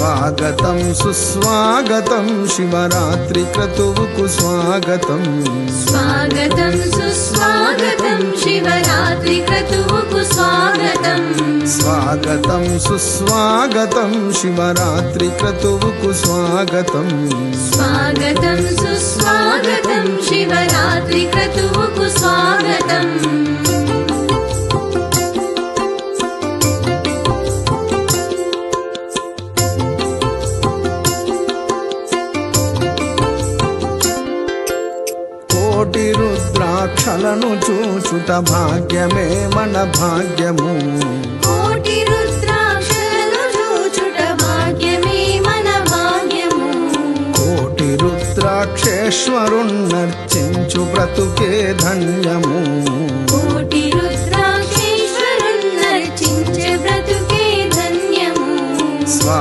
स्वागतं सुस्वागतं शिवरात्रि क्रतुः स्वागतं सुस्वागतं ऋषिवरात्रि कुस्वागतम् स्वागतं सुस्वागतं शिवरात्रि क्रतुः स्वागतं सुस्वागतं ऋषिवरात्रि क्रतुः కోటి రుద్రాక్షలను చూచుట భాగ్యమే మన భాగ్యము. కోటి రుద్రాక్షలను చూచుట భాగ్యమే మన భాగ్యము. కోటి రుద్రాక్షేశ్వరుణ్ణర్చించు బ్రతుకే ధన్యము.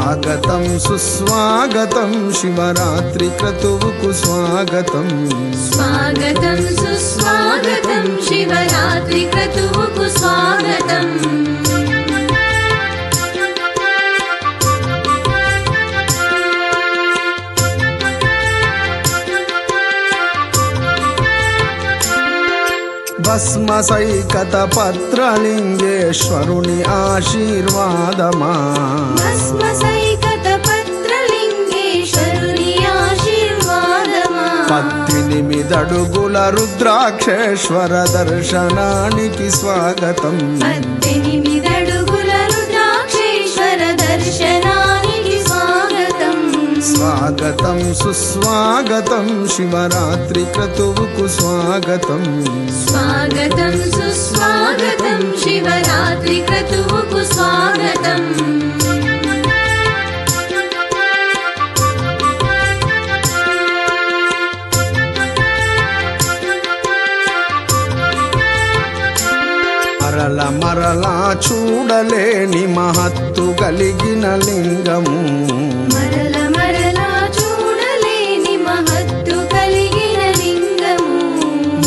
స్వాగతం సుస్వాగతం శివరాత్రి క్రతువుకు స్వాగతం. స్వాగతం సుస్వాగతం శివరాత్రి క్రతువుకు స్వాగతం. భస్మ సైకత పత్రలింగేశ్వరుని ఆశీర్వాదమా? భస్మసైకత పద్దెనిమిదడుగుల రుద్రాక్షేశ్వర దర్శనానికి స్వాగతం. స్వాగతం సుస్వాగతం శివరాత్రి క్రతువుకు స్వాగతం. స్వాగతం సుస్వాగతం శివరాత్రి క్రతువుకు స్వాగతం. మరల మరలా చూడలేని మహత్తు కలిగిన లింగము మరల మరలా చూడలేని మహత్తు కలిగిన లింగము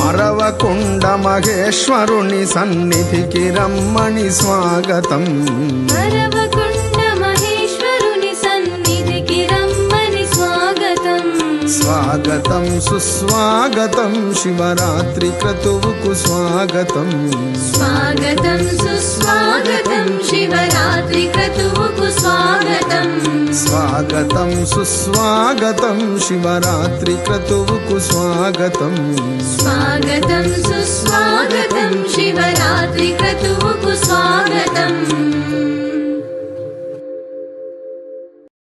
మరవకుండ మహేశ్వరుని సన్నిధికి రమ్మని స్వాగతం. మరవకుండ स्वागतं सुस्वागतं शिवरात्रि क्रतुः कुस्वागतं स्वागतं सुस्वागतं शिवरात्रि स्वागतम्। स्वागतं सुस्वागतं शिवरात्रि क्रतुः कुस्वागतं स्वागतं सुस्वागतं शिवरात्रि स्वागतम्।